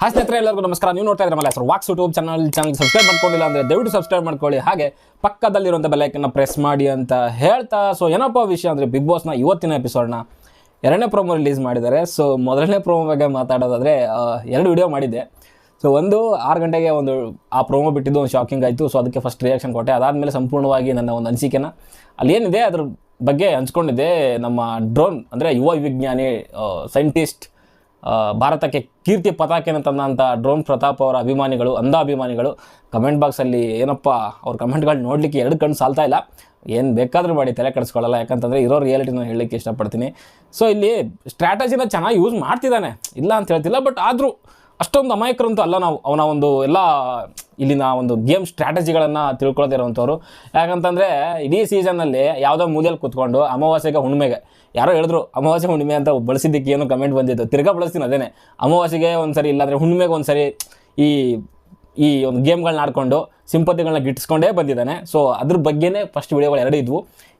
Hi ಸ್ನೇಹಿತರೆ, ಎಲ್ಲರಿಗೂ ನಮಸ್ಕಾರ. ನೀವು ನೋಡ್ತಾ ಇದ್ರೆ ಮಲ್ಲ ಹೆಸರು walks YouTube channel channel subscribe ಮಾಡ್ಕೊಂಡಿಲ್ಲ ಅಂದರೆ ದಯವಿಟ್ಟು ಸಬ್ಸ್ಕ್ರೈಬ್ ಮಾಡ್ಕೊಳ್ಳಿ. ಹಾಗೆ ಪಕ್ಕದಲ್ಲಿರುವಂಥ ಬೆಲೈಕನ್ನು ಪ್ರೆಸ್ ಮಾಡಿ ಅಂತ ಹೇಳ್ತಾ. ಸೊ ಏನಪ್ಪ ವಿಷಯ ಅಂದರೆ ಬಿಗ್ ಬಾಸ್ನ ಇವತ್ತಿನ ಎಪಿಸೋಡ್ನ ಎರಡನೇ ಪ್ರೋಮೋ ರಿಲೀಸ್ ಮಾಡಿದ್ದಾರೆ. ಸೊ ಮೊದಲನೇ ಪ್ರೋಮೋ ಬಗ್ಗೆ ಮಾತಾಡೋದಾದರೆ ಎರಡು ವಿಡಿಯೋ ಮಾಡಿದ್ದೆ. ಸೊ ಒಂದು ಆರು ಗಂಟೆಗೆ ಒಂದು, ಆ ಪ್ರೋಮೋ ಬಿಟ್ಟಿದ್ದು ಒಂದು ಶಾಕಿಂಗ್ ಆಯಿತು. ಸೊ ಅದಕ್ಕೆ ಫಸ್ಟ್ ರಿಯಾಕ್ಷನ್ ಕೊಟ್ಟೆ. ಅದಾದಮೇಲೆ ಸಂಪೂರ್ಣವಾಗಿ ನನ್ನ ಒಂದು ಅನಿಸಿಕೆನ ಅಲ್ಲಿ ಏನಿದೆ ಅದ್ರ ಬಗ್ಗೆ ಹಂಚ್ಕೊಂಡಿದ್ದೆ ನಮ್ಮ ಡ್ರೋನ್ ಅಂದರೆ ಯುವ ವಿಜ್ಞಾನಿ ಸೈಂಟಿಸ್ಟ್ ಭಾರತಕ್ಕೆ ಕೀರ್ತಿ ಪತಾಕೆಯನ್ನು ತಂದಂಥ ಡ್ರೋನ್ ಪ್ರತಾಪ್ ಅವರ ಅಭಿಮಾನಿಗಳು, ಅಂಧ ಅಭಿಮಾನಿಗಳು ಕಮೆಂಟ್ ಬಾಕ್ಸಲ್ಲಿ ಏನಪ್ಪ ಅವ್ರ ಕಮೆಂಟ್ಗಳು ನೋಡಲಿಕ್ಕೆ ಎರಡು ಕಣ್ಣು ಸಾಲ್ತಾ ಇಲ್ಲ. ಏನು ಬೇಕಾದರೂ ಮಾಡಿ ತಲೆ ಕೆಡಿಸ್ಕೊಳ್ಳಲ್ಲ. ಯಾಕಂತಂದರೆ ಇರೋ ರಿಯಾಲಿಟಿನ ಹೇಳಲಿಕ್ಕೆ ಇಷ್ಟಪಡ್ತೀನಿ. ಸೊ ಇಲ್ಲಿ ಸ್ಟ್ರಾಟಜಿನ ಚೆನ್ನಾಗಿ ಯೂಸ್ ಮಾಡ್ತಿದ್ದಾನೆ. ಇಲ್ಲ ಅಂತ ಹೇಳ್ತಿಲ್ಲ ಬಟ್ ಆದರೂ ಅಷ್ಟೊಂದು ಅಮಾಯಕರಂತೂ ಅಲ್ಲ ನಾವು, ಅವನ ಒಂದು ಎಲ್ಲ ಇಲ್ಲಿನ ಒಂದು ಗೇಮ್ ಸ್ಟ್ರಾಟಜಿಗಳನ್ನು ತಿಳ್ಕೊಳ್ತಿರೋವಂಥವ್ರು ಯಾಕಂತಂದರೆ ಇಡೀ ಸೀಸನ್ನಲ್ಲಿ ಯಾವುದೋ ಮೂಲೆಯಲ್ಲಿ ಕೂತ್ಕೊಂಡು ಅಮಾವಾಸ್ಯೆಗೆ ಹುಣ್ಣಿಮೆಗೆ ಯಾರೋ ಹೇಳಿದ್ರು, ಅಮಾವಾಸ್ಯೆ ಹುಣ್ಣಿಮೆ ಅಂತ ಬಳಸಿದ್ದಕ್ಕೆ ಏನು ಕಮೆಂಟ್ ಬಂದಿತ್ತು. ತಿರ್ಗಾ ಬಳಸ್ತೀನಿ ಅದೇನೆ. ಅಮಾವಾಸ್ಯೆಗೆ ಒಂದು ಸರಿ ಇಲ್ಲಾಂದರೆ ಹುಣ್ಣಿಮೆಗೆ ಒಂದು ಸರಿ ಈ ಈ ಒಂದು ಗೇಮ್ಗಳನ್ನ ಆಡ್ಕೊಂಡು ಸಿಂಪತಿಗಳನ್ನ ಗಿಟ್ಟಿಸ್ಕೊಂಡೇ ಬಂದಿದ್ದಾನೆ. ಸೊ ಅದ್ರ ಬಗ್ಗೆನೇ ಫಸ್ಟ್ ವಿಡಿಯೋಗಳು ಎರಡು ಇದ್ವು.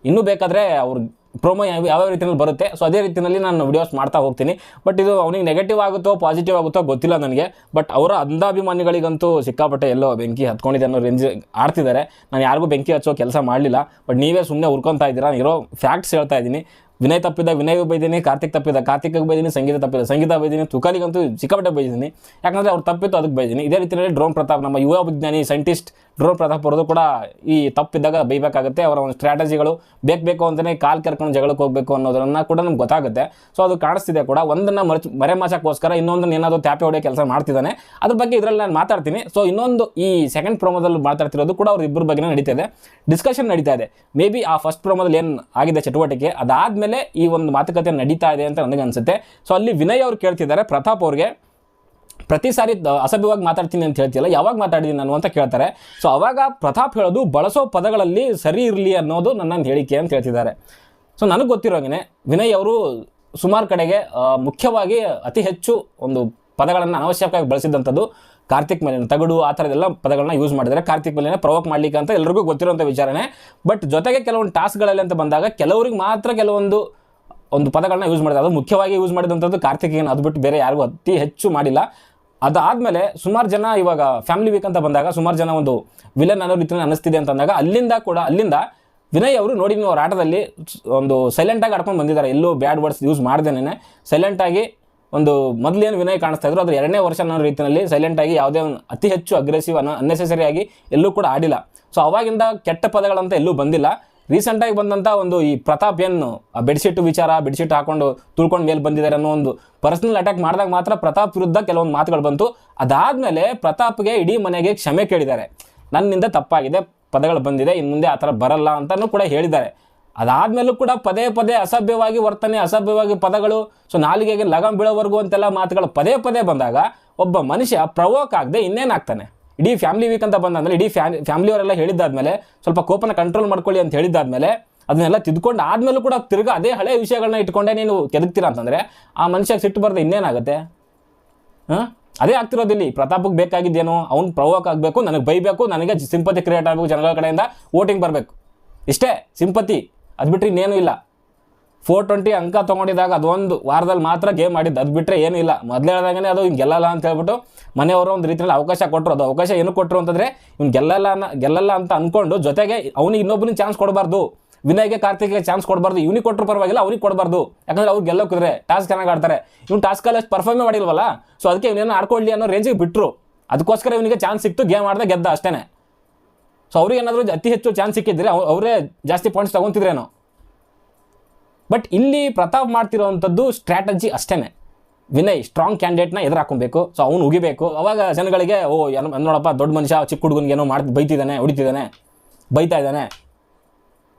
ಇನ್ನೂ ಬೇಕಾದರೆ ಅವ್ರು ಪ್ರೋಮೋ ಯಾವ ಯಾವ ರೀತಿಯಲ್ಲಿ ಬರುತ್ತೆ. ಸೊ ಅದೇ ರೀತಿಯಲ್ಲಿ ನಾನು ವಿಡಿಯೋಸ್ ಮಾಡ್ತಾ ಹೋಗ್ತೀನಿ. ಬಟ್ ಇದು ಅವನಿಗೆ ನೆಗೆಟಿವ್ ಆಗುತ್ತೋ ಪಾಸಿಟಿವ್ ಆಗುತ್ತೋ ಗೊತ್ತಿಲ್ಲ ನನಗೆ. ಬಟ್ ಅವರ ಅಂಧಾಭಿಮಾನಿಗಳಿಗಂತೂ ಸಿಕ್ಕಾಪಟ್ಟೆ ಎಲ್ಲೋ ಬೆಂಕಿ ಹತ್ಕೊಂಡಿದೆ ಅನ್ನೋ ರೇಂಜ್ ಆಡ್ತಿದ್ದಾರೆ. ನಾನು ಯಾರಿಗೂ ಬೆಂಕಿ ಹಚ್ಚೋ ಕೆಲಸ ಮಾಡಲಿಲ್ಲ. ಬಟ್ ನೀವೇ ಸುಮ್ಮನೆ ಉರ್ಕೊತಾ ಇದ್ದೀರಾ? ಇರೋ ಫ್ಯಾಕ್ಟ್ಸ್ ಹೇಳ್ತಾ ಇದ್ದೀನಿ. ವಿನಯ್ ತಪ್ಪಿದ ವಿನಯ್ ಬೈದೀನಿ, ಕಾರ್ತಿಕ್ ತಪ್ಪಿದ ಕಾರ್ತಿಕ್ಗೆ ಬೈದೀನಿ, ಸಂಗೀತ ತಪ್ಪಿದ ಸಂಗೀತ ಬೈದೀನಿ, ತುಕಾಲಿಗಂತೂ ಸಿಕ್ಕಾಪಟ್ಟೆ ಬೈದೀನಿ. ಯಾಕಂದರೆ ಅವ್ರು ತಪ್ಪಿತ್ತು, ಅದಕ್ಕೆ ಬೈದೀನಿ. ಇದೇ ರೀತಿಯಲ್ಲಿ ಡ್ರೋನ್ ಪ್ರತಾಪ್, ನಮ್ಮ ಯುವ ವಿಜ್ಞಾನಿ ಸೈಂಟಿಸ್ಟ್ ಡ್ರೋನ್ ಪ್ರತಾಪ್ ಅವರದು ಕೂಡ ಈ ತಪ್ಪಿದ್ದಾಗ ಬೈಬೇಕಾಗುತ್ತೆ. ಅವರ ಒಂದು ಸ್ಟ್ರಾಟಜಿಗಳು ಬೇಕು ಬೇಕು ಅಂತಲೇ ಕಾಲು ಕರ್ಕೊಂಡು ಜಗಳಕ್ಕೆ ಹೋಗಬೇಕು ಅನ್ನೋದನ್ನ ಕೂಡ ನಮ್ಗೆ ಗೊತ್ತಾಗುತ್ತೆ. ಸೊ ಅದು ಕಾಣಿಸ್ತಿದೆ ಕೂಡ. ಒಂದನ್ನು ಮರೆ ಮರೆಮಾಚಕ್ಕೋಸ್ಕರ ಇನ್ನೊಂದನ್ನು ಏನಾದರೂ ತ್ಯಾಪೆ ಹೊಡೆಯೋ ಕೆಲಸ ಮಾಡ್ತಿದ್ದಾನೆ. ಅದ್ರ ಬಗ್ಗೆ ಇದರಲ್ಲಿ ನಾನು ಮಾತಾಡ್ತೀನಿ. ಸೊ ಇನ್ನೊಂದು ಈ ಸೆಕೆಂಡ್ ಪ್ರೋಮೋದಲ್ಲಿ ಮಾತಾಡ್ತಿರೋದು ಕೂಡ ಅವ್ರ ಇಬ್ಬರ ಬಗ್ಗೆ ನಡೀತಾ ಇದೆ. ಡಿಸ್ಕಷನ್ ನಡೀತಾ ಇದೆ. ಮೇ ಬಿ ಆ ಫಸ್ಟ್ ಪ್ರೋಮೋದಲ್ಲಿ ಏನು ಆಗಿದೆ ಚಟುವಟಿಕೆ. ಅದಾದಮೇಲೆ ಈ ಒಂದು ಮಾತುಕತೆ ನಡೀತಾ ಇದೆ ಅಂತ ನನಗೆ ಅನಿಸುತ್ತೆ. ಸೊ ಅಲ್ಲಿ ವಿನಯ್ ಅವ್ರು ಕೇಳ್ತಿದ್ದಾರೆ, ಪ್ರತಾಪ್ ಅವ್ರಿಗೆ. ಪ್ರತಿ ಸಾರಿ ಅಸಭ್ಯವಾಗಿ ಮಾತಾಡ್ತೀನಿ ಅಂತ ಹೇಳ್ತಿಲ್ಲ ಯಾವಾಗ ಮಾತಾಡಿದ್ದೀನಿ ನಾನು ಅಂತ ಕೇಳ್ತಾರೆ. ಸೊ ಅವಾಗ ಪ್ರತಾಪ್ ಹೇಳೋದು, ಬಳಸೋ ಪದಗಳಲ್ಲಿ ಸರಿ ಇರಲಿ ಅನ್ನೋದು ನನ್ನ ಹೇಳಿಕೆ ಅಂತ ಹೇಳ್ತಿದ್ದಾರೆ. ಸೊ ನನಗೆ ಗೊತ್ತಿರೋಂಗೆ ವಿನಯ್ ಅವರು ಸುಮಾರು ಕಡೆಗೆ ಮುಖ್ಯವಾಗಿ ಅತಿ ಹೆಚ್ಚು ಒಂದು ಪದಗಳನ್ನು ಅನವಶ್ಯಕವಾಗಿ ಬಳಸಿದಂಥದ್ದು ಕಾರ್ತಿಕ್ ಮೇಲಿನ ತಗಡು ಆ ಥರದೆಲ್ಲ ಪದಗಳನ್ನ ಯೂಸ್ ಮಾಡಿದರೆ ಕಾರ್ತಿಕ್ ಮೇಲಿನ ಪ್ರವೋಕ್ ಮಾಡ್ಲಿಕ್ಕೆ ಅಂತ ಎಲ್ರಿಗೂ ಗೊತ್ತಿರುವಂಥ ವಿಚಾರಣೆ ಬಟ್ ಜೊತೆಗೆ ಕೆಲವೊಂದು ಟಾಸ್ಕ್ಗಳಲ್ಲಿ ಅಂತ ಬಂದಾಗ ಕೆಲವರಿಗೆ ಮಾತ್ರ ಕೆಲವೊಂದು, ಒಂದು ಪದಗಳನ್ನ ಯೂಸ್ ಮಾಡಿದೆ ಅದು ಮುಖ್ಯವಾಗಿ ಯೂಸ್ ಮಾಡಿದಂಥದ್ದು ಕಾರ್ತಿಕೇಯನ್ ಅದು ಬಿಟ್ಟು ಬೇರೆ ಯಾರಿಗೂ ಅತಿ ಹೆಚ್ಚು ಮಾಡಿಲ್ಲ. ಅದಾದಮೇಲೆ ಸುಮಾರು ಜನ ಇವಾಗ ಫ್ಯಾಮಿಲಿ ವೀಕ್ ಅಂತ ಬಂದಾಗ ಸುಮಾರು ಜನ ಒಂದು ವಿಲನ್ ಅನ್ನೋ ರೀತಿಯಲ್ಲಿ ಅನ್ನಿಸ್ತಿದೆ ಅಂತಂದಾಗ ಅಲ್ಲಿಂದ ಕೂಡ, ಅಲ್ಲಿಂದ ವಿನಯ್ ಅವರು ನೋಡಿ ನೀವು ಅವ್ರ ಆಟದಲ್ಲಿ ಒಂದು ಸೈಲೆಂಟಾಗಿ ಆಡ್ಕೊಂಡು ಬಂದಿದ್ದಾರೆ. ಎಲ್ಲೂ ಬ್ಯಾಡ್ ವರ್ಡ್ಸ್ ಯೂಸ್ ಮಾಡ್ದೇನೆ ಸೈಲೆಂಟಾಗಿ ಒಂದು ಮೊದಲೇನು ವಿನಯ ಕಾಣಿಸ್ತಾ ಇದ್ರು, ಅದ್ರ ಎರಡನೇ ವರ್ಷ ಅನ್ನೋ ರೀತಿಯಲ್ಲಿ ಸೈಲೆಂಟಾಗಿ ಯಾವುದೇ ಒಂದು ಅತಿ ಹೆಚ್ಚು ಅಗ್ರೆಸಿವ್ ಅನ್ನೋ ಅನ್ನೆಸೆಸರಿ ಆಗಿ ಎಲ್ಲೂ ಕೂಡ ಆಡಿಲ್ಲ. ಸೊ ಅವಾಗಿಂದ ಕೆಟ್ಟ ಪದಗಳಂತ ಎಲ್ಲೂ ಬಂದಿಲ್ಲ. ರೀಸೆಂಟಾಗಿ ಬಂದಂಥ ಒಂದು ಈ ಪ್ರತಾಪ್ ಏನು ಬೆಡ್ಶೀಟ್ ವಿಚಾರ ಬೆಡ್ಶೀಟ್ ಹಾಕೊಂಡು ತುಳ್ಕೊಂಡು ಮೇಲೆ ಬಂದಿದ್ದಾರೆ ಅನ್ನೋ ಒಂದು ಪರ್ಸನಲ್ ಅಟ್ಯಾಕ್ ಮಾಡಿದಾಗ ಮಾತ್ರ ಪ್ರತಾಪ್ ವಿರುದ್ಧ ಕೆಲವೊಂದು ಮಾತುಗಳು ಬಂತು. ಅದಾದಮೇಲೆ ಪ್ರತಾಪ್ಗೆ ಇಡೀ ಮನೆಗೆ ಕ್ಷಮೆ ಕೇಳಿದ್ದಾರೆ. ನನ್ನಿಂದ ತಪ್ಪಾಗಿದೆ, ಪದಗಳು ಬಂದಿದೆ ಇನ್ನು ಮುಂದೆ ಆ ಥರ ಬರಲ್ಲ ಅಂತಲೂ ಕೂಡ ಹೇಳಿದ್ದಾರೆ. ಅದಾದಮೇಲೂ ಕೂಡ ಪದೇ ಪದೇ ಅಸಭ್ಯವಾಗಿ ವರ್ತನೆ, ಅಸಭ್ಯವಾಗಿ ಪದಗಳು, ಸೊ ನಾಲಿಗೆಗೆ ಲಗಂ ಬೀಳೋವರೆಗೂ ಅಂತೆಲ್ಲ ಮಾತುಗಳು ಪದೇ ಪದೇ ಬಂದಾಗ ಒಬ್ಬ ಮನುಷ್ಯ ಪ್ರವೋಕ್ ಆಗದೆ ಇನ್ನೇನಾಗ್ತಾನೆ? ಇಡೀ ಫ್ಯಾಮಿಲಿ ವೀಕ್ ಅಂತ ಬಂದಾದ್ಮೇಲೆ, ಇಡೀ ಫ್ಯಾಮ್ ಫ್ಯಾಮಿಲಿಯವರೆಲ್ಲ ಹೇಳಿದ್ದಾದ್ಮೇಲೆ, ಸ್ವಲ್ಪ ಕೋಪನ ಕಂಟ್ರೋಲ್ ಮಾಡ್ಕೊಳ್ಳಿ ಅಂತ ಹೇಳಿದ್ದಾದ್ಮೇಲೆ, ಅದನ್ನೆಲ್ಲ ತಿದ್ಕೊಂಡು ಆದ್ಮೇಲೂ ಕೂಡ ತಿರ್ಗಾ ಅದೇ ಹಳೆ ವಿಷಯಗಳನ್ನ ಇಟ್ಕೊಂಡೆ ನೀನು ಕೆದಕ್ತೀರಾ ಅಂತಂದರೆ, ಆ ಮನುಷ್ಯಗೆ ಸಿಟ್ಟು ಬರದೆ ಇನ್ನೇನಾಗುತ್ತೆ? ಹಾಂ? ಅದೇ ಆಗ್ತಿರೋದಿಲ್ಲಿ. ಪ್ರತಾಪಕ್ಕೆ ಬೇಕಾಗಿದ್ದೇನು, ಅವ್ನು ಪ್ರವೋಕ್ ಆಗಬೇಕು, ನನಗೆ ಬೈಬೇಕು, ನನಗೆ ಸಿಂಪತಿ ಕ್ರಿಯೇಟ್ ಆಗಬೇಕು ಜನಗಳ ಕಡೆಯಿಂದ, ವೋಟಿಂಗ್ ಬರಬೇಕು. ಇಷ್ಟೇ, ಸಿಂಪತಿ. ಅದು ಬಿಟ್ಟರೆ ಇನ್ನೇನು ಇಲ್ಲ. ಫೋರ್ ಟ್ವೆಂಟಿ ಅಂಕ ತೊಗೊಂಡಿದ್ದಾಗ ಅದೊಂದು ವಾರದಲ್ಲಿ ಮಾತ್ರ ಗೇಮ್ ಮಾಡಿದ್ದು ಅದು ಬಿಟ್ಟರೆ ಏನೂ ಇಲ್ಲ. ಮೊದಲೇ ಹೇಳ್ದಾಗನೇ ಅದು ಹಿಂಗೆ ಗೆಲ್ಲಲ್ಲ ಅಂತ ಹೇಳ್ಬಿಟ್ಟು ಮನೆಯವರು ಒಂದು ರೀತಿಯಲ್ಲಿ ಅವಕಾಶ ಕೊಟ್ಟರು ಅದು ಅವಕಾಶ ಏನು ಕೊಟ್ಟರು ಅಂತಂದರೆ ಇವ್ನು ಗೆಲ್ಲಲ್ಲ ಗೆಲ್ಲಲ್ಲ ಅಂತ ಅಂದ್ಕೊಂಡು ಜೊತೆಗೆ ಅವ್ನಿಗೆ ಇನ್ನೊಬ್ಬನಿಗೆ ಚಾನ್ಸ್ ಕೊಡಬಾರ್ದು. ವಿನಯ್ಗೆ ಕಾರ್ತಿಕ್ಗೆ ಚಾನ್ಸ್ ಕೊಡಬಾರ್ದು. ಇವ್ನಿಗೆ ಕೊಟ್ಟರು ಪರವಾಗಿಲ್ಲ, ಅವ್ನಿಗೆ ಕೊಡಬಾರ್ದು. ಯಾಕಂದರೆ ಅವ್ರು ಗೆಲ್ಲೋಕಿದ್ರೆ ಟಾಸ್ಕ್ ಚೆನ್ನಾಗಿ ಆಡ್ತಾರೆ. ಇವ್ನು ಟಾಸ್ಕಲ್ಲಿ ಅಷ್ಟು ಪರ್ಫಾರ್ಮೇ ಮಾಡಿಲ್ವಲ್ಲ? ಸೊ ಅದಕ್ಕೆ ಇವನೇನು ಆಡ್ಕೊಳ್ಳಿ ಅನ್ನೋ ರೇಂಜಿಗೆ ಬಿಟ್ಟರು ಅದಕ್ಕೋಸ್ಕರ ಇವನಿಗೆ ಚಾನ್ಸ್ ಸಿಕ್ತು ಗೇಮ್ ಆಡ್ದೆ ಗೆದ್ದ ಅಷ್ಟೇ ಸೊ ಅವ್ರಿಗೆ ಏನಾದರೂ ಅತಿ ಹೆಚ್ಚು ಚಾನ್ಸ್ ಸಿಕ್ಕಿದ್ರೆ ಅವ್- ಅವರೇ ಜಾಸ್ತಿ ಪಾಯಿಂಟ್ಸ್ ತಗೊಂತಿದ್ರೇನೋ? ಬಟ್ ಇಲ್ಲಿ ಪ್ರತಾಪ್ ಮಾಡ್ತಿರೋವಂಥದ್ದು ಸ್ಟ್ರಾಟಜಿ ಅಷ್ಟೇ ವಿನಯ್ ಸ್ಟ್ರಾಂಗ್ ಕ್ಯಾಂಡಿಡೇಟ್ನ ಎದುರು ಹಾಕೊಬೇಕು ಸೊ ಅವ್ನು ಉಗಿಬೇಕು. ಅವಾಗ ಜನಗಳಿಗೆ, ಓ ಏನೋ ನೋಡಪ್ಪ, ದೊಡ್ಡ ಮನುಷ್ಯ, ಚಿಕ್ಕ ಹುಡುಗನಿಗೆ ಏನೋ ಮಾಡಿ ಬೈತಿದ್ದಾನೆ ಹೊಡಿತಿದ್ದಾನೆ ಬೈತಾ ಇದ್ದಾನೆ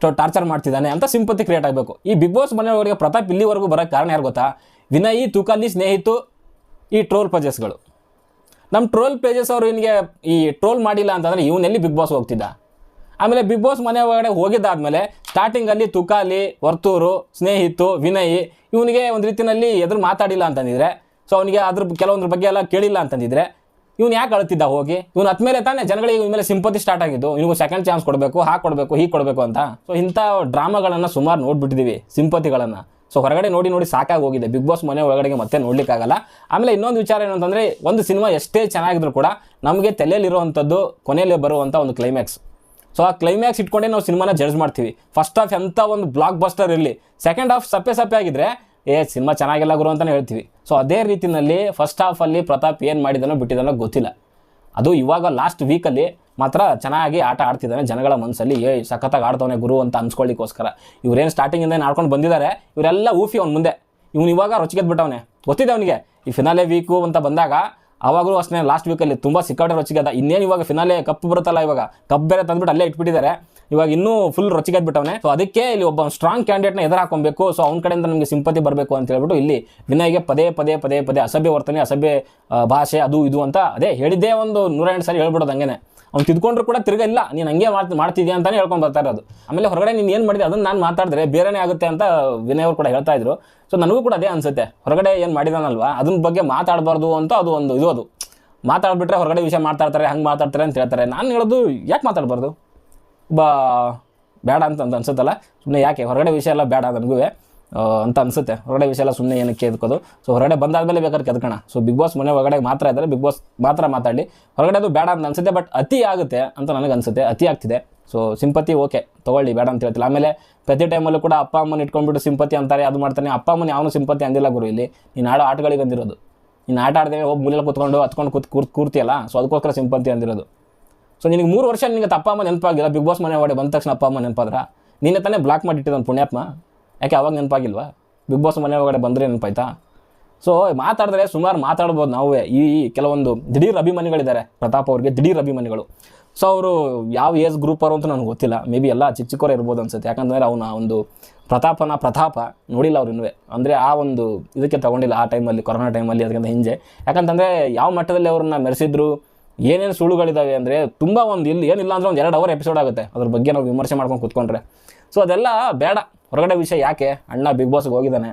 ಸೊ ಟಾರ್ಚರ್ ಮಾಡ್ತಿದ್ದಾನೆ ಅಂತ ಸಿಂಪತಿ ಕ್ರಿಯೇಟ್ ಆಗಬೇಕು. ಈ ಬಿಗ್ ಬಾಸ್ ಮನೆಯವರಿಗೆ ಪ್ರತಾಪ್ ಇಲ್ಲಿವರೆಗೂ ಬರೋಕ್ಕೆ ಕಾರಣ ಯಾರು ಗೊತ್ತಾ? ವಿನಯ್, ತೂಕಲ್ಲಿ ಸ್ನೇಹಿತು, ಈ ಟ್ರೋಲ್ ಪೇಜಸ್ಗಳು ನಮ್ಮ ಟ್ರೋಲ್ ಪೇಜಸ್ ಅವರು ಇವನಿಗೆ ಈ ಟ್ರೋಲ್ ಮಾಡಿಲ್ಲ ಅಂತಂದರೆ ಇವನೆಲ್ಲಿ ಬಿಗ್ ಬಾಸ್ ಹೋಗ್ತಿದ್ದ? ಆಮೇಲೆ ಬಿಗ್ ಬಾಸ್ ಮನೆ ಒಳಗಡೆ ಹೋಗಿದ್ದಾದ್ಮೇಲೆ ಸ್ಟಾರ್ಟಿಂಗಲ್ಲಿ ತುಕಾಲಿ, ವರ್ತೂರು, ಸ್ನೇಹಿತು, ವಿನಯ್ ಇವನಿಗೆ ಒಂದು ರೀತಿಯಲ್ಲಿ ಎದುರು ಮಾತಾಡಿಲ್ಲ ಅಂತಂದಿದ್ರೆ ಸೊ ಅವನಿಗೆ ಅದ್ರ ಕೆಲವೊಂದ್ರ ಬಗ್ಗೆ ಎಲ್ಲ ಕೇಳಿಲ್ಲ ಅಂತಂದಿದ್ರೆ ಇವ್ನು ಯಾಕೆ ಅಳ್ತಿದ್ದ ಹೋಗಿ? ಇವ್ನು ಹತ್ಮೇಲೆ ತಾನೇ ಜನಗಳಿಗೆ ಇವ್ನ ಮೇಲೆ ಸಿಂಪತಿ ಸ್ಟಾರ್ಟ್ ಆಗಿದ್ದು, ಇವ್ನಿಗೂ ಸೆಕೆಂಡ್ ಚಾನ್ಸ್ ಕೊಡಬೇಕು ಹಾಗೆ ಕೊಡಬೇಕು, ಹೀಗೆ ಕೊಡಬೇಕು ಅಂತ. ಸೊ ಇಂಥ ಡ್ರಾಮಾಗಳನ್ನು ಸುಮಾರು ನೋಡಿಬಿಟ್ಟಿದ್ದೀವಿ ಸಿಂಪತಿಗಳನ್ನು ಸೊ ಹೊರಗಡೆ ನೋಡಿ ನೋಡಿ ಸಾಕಾಗಿ ಹೋಗಿದೆ ಬಿಗ್ ಬಾಸ್ ಮನೆ ಒಳಗಡೆಗೆ ಮತ್ತೆ ನೋಡ್ಲಿಕ್ಕಾಗಲ್ಲ. ಆಮೇಲೆ ಇನ್ನೊಂದು ವಿಚಾರ ಏನು ಅಂತಂದರೆ, ಒಂದು ಸಿನಿಮಾ ಎಷ್ಟೇ ಚೆನ್ನಾಗಿದ್ರು ಕೂಡ ನಮಗೆ ತಲೆಯಲ್ಲಿರುವಂಥದ್ದು ಕೊನೆಯಲ್ಲಿ ಬರುವಂಥ ಒಂದು ಕ್ಲೈಮ್ಯಾಕ್ಸ್ ಸೊ ಆ ಕ್ಲೈಮ್ಯಾಕ್ಸ್ ಇಟ್ಕೊಂಡೇ ನಾವು ಸಿನಿಮಾನ ಜಡ್ಜ್ ಮಾಡ್ತೀವಿ. ಫಸ್ಟ್ ಹಾಫ್ ಎಂಥ ಒಂದು ಬ್ಲಾಕ್ ಬಸ್ಟರ್ ಇರಲಿ. ಸೆಕೆಂಡ್ ಹಾಫ್ ಸಪ್ಪೆ ಸಪ್ಪೆ ಆಗಿದ್ರೆ, ಏ, ಸಿನಿಮಾ ಚೆನ್ನಾಗಿಲ್ಲ ಗುರು ಅಂತಲೇ ಹೇಳ್ತೀವಿ. ಸೊ ಅದೇ ರೀತಿಯಲ್ಲಿ ಫಸ್ಟ್ ಹಾಫಲ್ಲಿ ಪ್ರತಾಪ್ ಏನು ಮಾಡಿದನೋ ಬಿಟ್ಟಿದನೋ ಗೊತ್ತಿಲ್ಲ. ಅದು ಇವಾಗ ಲಾಸ್ಟ್ ವೀಕಲ್ಲಿ ಮಾತ್ರ ಚೆನ್ನಾಗಿ ಆಟ ಆಡ್ತಿದ್ದಾನೆ, ಜನಗಳ ಮನಸ್ಸಲ್ಲಿ ಏ, ಸಖತ್ತಾಗಿ ಆಡ್ತವನೆ ಗುರು ಅಂತ ಅನ್ಸ್ಕೊಳ್ಳಿಕ್ಕೋಸ್ಕರ. ಇವ್ರೇನು ಸ್ಟಾರ್ಟಿಂಗಿಂದ ಆಡ್ಕೊಂಡು ಬಂದಿದ್ದಾರೆ ಇವರೆಲ್ಲ ಊಫಿ ಅವ್ನು ಮುಂದೆ. ಇವ್ನು ಇವಾಗ ರೊಚ್ಚಿಗೆದ್ ಬಿಟ್ಟವನೆ. ಗೊತ್ತಿದೆ ಅವನಿಗೆ? ಈ ಫಿನಾಲೆ ವೀಕು ಅಂತ ಬಂದಾಗ ಅವಾಗಲೂ ಅಷ್ಟೇ ಲಾಸ್ಟ್ ವೀಕಲ್ಲಿ ತುಂಬ ಸಿಕ್ಕಾಟೆ ರೊಚ್ಚಿಗೆದ ಇನ್ನೇನು ಇವಾಗ ಫಿನಾಲೆ ಕಪ್ ಬರುತ್ತಲ್ಲ ಇವಾಗ? ಕಪ್ ಬೇರೆ ತಂದ್ಬಿಟ್ಟು ಅಲ್ಲೇ ಇಟ್ಬಿಟ್ಟಿದ್ದಾರೆ. ಇವಾಗ ಇನ್ನೂ ಫುಲ್ ರೊಚ್ಚಿಗೆದ್ದು ಬಿಟ್ಟವನೆ ಸೊ ಅದಕ್ಕೆ ಇಲ್ಲಿ ಒಬ್ಬ ಸ್ಟ್ರಾಂಗ್ ಕ್ಯಾಂಡಿಡೇಟ್ನ ಎದುರು ಹಾಕೊಬೇಕು ಸೊ ಅವ್ನ ಕಡೆಯಿಂದ ನಮಗೆ ಸಿಂಪತಿ ಬರಬೇಕು ಅಂತ ಹೇಳ್ಬಿಟ್ಟು ಇಲ್ಲಿ ವಿನಯ್ಗೆ ಪದೇ ಪದೇ ಪದೇ ಪದೇ ಅಸಭ್ಯ ವರ್ತನೆ, ಅಸಭ್ಯ ಭಾಷೆ ಅದು ಇದು ಅಂತ ಅದೇ ಹೇಳಿದ್ದೇ ಒಂದು ನೂರ ಎಂಟು ಸಾರಿ ಹೇಳ್ಬಿಡೋದು ಹಂಗೇನೆ. ಅವ್ನು ತಿದ್ಕೊಂಡ್ರು ಕೂಡ ತಿರ್ಗ ಇಲ್ಲ, ನೀನು ಹಂಗೆ ಮಾತು ಮಾಡ್ತಿದ್ಯಾ ಅಂತಾನೆ ಹೇಳ್ಕೊಂಡು ಬರ್ತಾ ಇರೋದು. ಆಮೇಲೆ ಹೊರಗಡೆ ನೀನು ಏನು ಮಾಡಿದೆ ಅದನ್ನು ನಾನು ಮಾತಾಡಿದ್ರೆ ಬೇರೆನೇ ಆಗುತ್ತೆ ಅಂತ ವಿನಯ್ ಅವರು ಕೂಡ ಹೇಳ್ತಾ ಇದ್ರು. ಸೊ ನನಗೂ ಕೂಡ ಅದೇ ಅನ್ಸುತ್ತೆ. ಹೊರಗಡೆ ಏನು ಮಾಡಿದಾನಲ್ವಾ ಅದನ್ನ ಬಗ್ಗೆ ಮಾತಾಡಬಾರ್ದು ಅಂತ ಅದು ಒಂದು ಇದು ಅದು. ಮಾತಾಡ್ಬಿಟ್ರೆ ಹೊರಗಡೆ ವಿಷಯ ಮಾತಾಡ್ತಾರೆ, ಹಂಗೆ ಮಾತಾಡ್ತಾರೆ ಅಂತ ಹೇಳ್ತಾರೆ. ನಾನು ಹೇಳೋದು ಯಾಕೆ ಮಾತಾಡಬಾರ್ದು? ಬಾ ಬೇಡ ಅಂತ ಅಂತ ಅನ್ಸುತ್ತಲ್ಲ. ಸುಮ್ಮನೆ ಯಾಕೆ? ಹೊರಗಡೆ ವಿಷಯ ಎಲ್ಲ ಬೇಡ ನನಗೂ. ಅಂತ ಅನ್ಸುತ್ತೆ. ಹೊರಗಡೆ ವಿಷಯ ಎಲ್ಲ ಸುಮ್ಮನೆ ಏನಕ್ಕೆ ಎದ್ಕೋದು? ಸೊ ಹೊರಗಡೆ ಬಂದಾದಮೇಲೆ ಬೇಕಾದ್ರೆ ಕೆದ್ಕೋಣ. ಸೊ ಬಿಗ್ ಬಾಸ್ ಮನೆ ಒಳಗಡೆ ಮಾತ್ರ ಇದ್ದಾರೆ. ಬಿಗ್ ಬಾಸ್ ಮಾತ್ರ ಮಾತಾಡಿ. ಹೊರಗಡೆ ಅದು ಬೇಡ ಅಂತ ಅನ್ಸುತ್ತೆ ಬಟ್ ಅತಿ ಆಗುತ್ತೆ ಅಂತ ನನಗೆ ಅನ್ಸುತ್ತೆ. ಅತಿ ಆಗ್ತಿದೆ. ಸೊ ಸಿಂಪತಿ ಓಕೆ ತೊಗೊಳ್ಳಿ ಬೇಡ ಅಂತ ಹೇಳ್ತಿಲ್ಲ. ಆಮೇಲೆ ಪ್ರತಿ ಟೈಮಲ್ಲೂ ಕೂಡ ಅಪ್ಪ, ಅಮ್ಮನ ಇಟ್ಕೊಂಡ್ಬಿಟ್ಟು ಸಿಂಪತಿ ಅಂತಾರೆ. ಅದು ಮಾಡ್ತಾನೆ. ಅಪ್ಪ, ಅಮ್ಮನ ಯಾವನು ಸಿಂಪತಿ ಅಂದಿಲ್ಲ ಗುರು ಇಲ್ಲಿ. ನೀನು ಆಡೋ ಆಟಗಳಿಗೆ ಅಂದಿರೋದು. ನೀನು ಆಟ ಆಡ್ದೇವೆ ಹೋಗಿ ಮೂಲೆಯಲ್ಲಿ ಕೂತ್ಕೊಂಡು ಹತ್ಕೊಂಡು ಕೂತ್ ಕೂರ್ತ್ ಕೂರ್ತಿಯಲ್ಲ? ಸೊ ಅದಕ್ಕೋಸ್ಕರ ಸಿಂಪತಿ ಅಂದಿರೋದು. ಸೊ ನಿನಗೆ ಮೂರು ವರ್ಷ ನಿನಗೆ ಅಪ್ಪ ಅಮ್ಮ ನೆನಪಾಗಿಲ್ಲ ಬಿಗ್ ಬಾಸ್ ಮನೆ ಒಡೆ ಬಂದ ತಕ್ಷಣ ಅಪ್ಪ ಅಮ್ಮ ನೆನಪಾದ್ರ? ನಿನ್ನೆ ತಾನೇ ಬ್ಲಾಕ್ ಮಾಡಿಟ್ಟಿದ್ದಾನೆ ಪುಣ್ಯಾತ್ಮ. ಯಾಕೆ ಅವಾಗ ನೆನಪಾಗಿಲ್ವಾ? ಬಿಗ್ ಬಾಸ್ ಮನೆ ಒಳಗಡೆ ಬಂದರೆ ನೆನಪಾಯ್ತಾ? ಸೊ ಮಾತಾಡಿದ್ರೆ ಸುಮಾರು ಮಾತಾಡ್ಬೋದು ನಾವೇ. ಈ ಈ ಕೆಲವೊಂದು ದಿಢೀರ್ ಅಭಿಮಾನಿಗಳಿದ್ದಾರೆ, ಪ್ರತಾಪ್ ಅವ್ರಿಗೆ ದಿಢೀರ್ ಅಭಿಮಾನಿಗಳು. ಸೊ ಅವರು ಯಾವ ಏಜ್ ಗ್ರೂಪ್ ಅವರು ಅಂತ ನನಗೆ ಗೊತ್ತಿಲ್ಲ. ಮೇ ಬಿ ಎಲ್ಲ ಚಿಕ್ಕ ಚಿಕ್ಕವರು ಇರ್ಬೋದು ಅನ್ಸುತ್ತೆ. ಯಾಕಂದರೆ ಅವನ ಒಂದು ಪ್ರತಾಪನ ಪ್ರತಾಪ ನೋಡಿಲ್ಲ ಅವ್ರು ಇನ್ನೂ ಅಂದರೆ ಆ ಒಂದು ಇದಕ್ಕೆ ತಗೊಂಡಿಲ್ಲ ಆ ಟೈಮಲ್ಲಿ ಕೊರೋನಾ ಟೈಮಲ್ಲಿ ಅದಕ್ಕಿಂತ ಹಿಂದೆ. ಯಾಕಂತಂದರೆ ಯಾವ ಮಟ್ಟದಲ್ಲಿ ಅವ್ರನ್ನ ಮೆರೆಸಿದ್ರು ಏನೇನು ಸುಳ್ಳುಗಳಿದ್ದಾವೆ ಅಂದರೆ ತುಂಬ ಒಂದು ಇಲ್ಲಿ ಏನಿಲ್ಲ ಅಂದರೆ ಒಂದು ಎರಡು ಅವರ್ ಎಪಿಸೋಡ್ ಆಗುತ್ತೆ. ಅದ್ರ ಬಗ್ಗೆ ನಾವು ವಿಮರ್ಶೆ ಮಾಡ್ಕೊಂಡು ಕೂತ್ಕೊಂಡ್ರೆ. ಸೊ ಅದೆಲ್ಲ ಬೇಡ. ಹೊರಗಡೆ ವಿಷಯ ಯಾಕೆ? ಅಣ್ಣ ಬಿಗ್ ಬಾಸ್ಗೆ ಹೋಗಿದ್ದಾನೆ.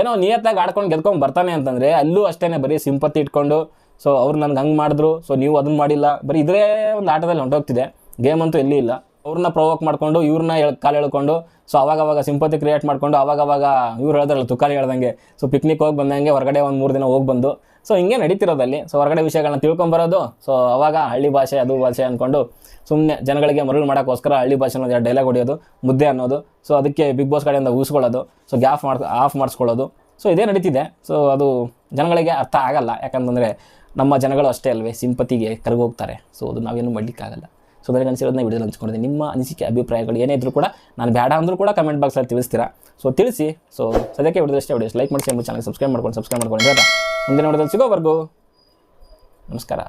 ಏನೋ ನಿಯತ್ತಾಗಿ ಆಡ್ಕೊಂಡು ಗೆದ್ಕೊಂಡು ಬರ್ತಾನೆ ಅಂತಂದರೆ ಅಲ್ಲೂ ಅಷ್ಟೇ ಬರೀ ಸಿಂಪತಿ ಇಟ್ಕೊಂಡು ಸೊ ಅವ್ರು ನನ್ಗೆ ಹಂಗೆ ಮಾಡಿದ್ರು ಸೊ ನೀವು ಅದನ್ನು ಮಾಡಿಲ್ಲ. ಬರೀ ಇದ್ರೆ ಒಂದು ಆಟದಲ್ಲಿ ಹೊಂಟೋಗ್ತಿದೆ. ಗೇಮ್ ಅಂತೂ ಎಲ್ಲಿ ಇಲ್ಲ. ಅವ್ರನ್ನ ಪ್ರೊವೋಕ್ ಮಾಡಿಕೊಂಡು, ಇವ್ರನ್ನ ಕಾಲು ಎಳ್ಕೊಂಡು ಸೊ ಅವಾಗವಾಗ ಅವಾಗ ಸಿಂಪತಿ ಕ್ರಿಯೇಟ್ ಮಾಡಿಕೊಂಡು, ಅವಾಗವಾಗ ಅವಾಗ ಇವ್ರು ಹೇಳಿದ್ರಲ್ಲ ತುಕಾಲಿ ಹೇಳ್ದಂಗೆ. ಸೊ ಪಿಕ್ನಿಕ್ ಹೋಗಿ ಬಂದಂಗೆ ಹೊರಗಡೆ ಒಂದು ಮೂರು ದಿನ ಹೋಗಿ ಬಂದು ಸೊ ಹಿಂಗೆ ನಡೀತಿರೋದಲ್ಲಿ. ಸೊ ಹೊರಗಡೆ ವಿಷಯಗಳನ್ನ ತಿಳ್ಕೊಂಬರೋದು. ಸೊ ಅವಾಗ ಹಳ್ಳಿ ಭಾಷೆ, ಅದು ಭಾಷೆ ಅಂದ್ಕೊಂಡು ಸುಮ್ಮನೆ ಜನಗಳಿಗೆ ಮರಳು ಮಾಡೋಕ್ಕೋಸ್ಕರ ಹಳ್ಳಿ ಭಾಷೆ ಅನ್ನೋದು ಡೈಲಾಗ್ ಹೊಡೆಯೋದು, ಮುದ್ದೆ ಅನ್ನೋದು. ಸೊ ಅದಕ್ಕೆ ಬಿಗ್ ಬಾಸ್ ಕಡೆಯಿಂದ ಊಸ್ಕೊಳ್ಳೋದು. ಸೊ ಗ್ಯಾಫ್ ಮಾಡ್ ಆಫ್ ಮಾಡಿಸ್ಕೊಳ್ಳೋದು. ಸೊ ಇದೇ ನಡೀತಿದೆ. ಸೊ ಅದು ಜನಗಳಿಗೆ ಅರ್ಥ ಆಗಲ್ಲ. ಯಾಕಂತಂದರೆ ನಮ್ಮ ಜನಗಳು ಅಷ್ಟೇ ಅಲ್ವೇ. ಸಿಂಪತಿಗೆ ಕರ್ಗೋಗ್ತಾರೆ. ಸೊ ಅದು ನಾವೇನು ಮಾಡಲಿಕ್ಕಾಗಲ್ಲ. ಸೊ ನನಗೆ ಅನಿಸಿರೋದನ್ನ ವಿಡಿಯೋದಲ್ಲಿ ಹಂಚ್ಕೊಂಡಿದ್ದೀನಿ ನಿಮ್ಮ ಅನಿಸಿಕೆ, ಅಭಿಪ್ರಾಯಗಳು ಏನೇ ಇದ್ರೂ ಕೂಡ ನಾನು ಬೇಡ ಅಂದರೂ ಕೂಡ ಕಮೆಂಟ್ ಬಾಕ್ಸಲ್ಲಿ ತಿಳಿಸ್ತೀರಾ? ಸೊ ತಿಳಿಸಿ. ಸೊ ಸದ್ಯಕ್ಕೆ ವಿಡಿಯೋದಷ್ಟೇ. ವಿಡಿಯೋಸ್ ಲೈಕ್ ಮಾಡಿ ಚಾನಲ್ ಸಬ್ಸ್ಕ್ರೈಬ್ ಮಾಡ್ಕೊಂಡು ಸಬ್ಸ್ಕ್ರೈಬ್ ಮಾಡ್ಕೊಂಡು. ಮುಂದಿನ ವಿಡಿಯೋದಲ್ಲಿ ಸಿಗೋವರೆಗೂ ನಮಸ್ಕಾರ.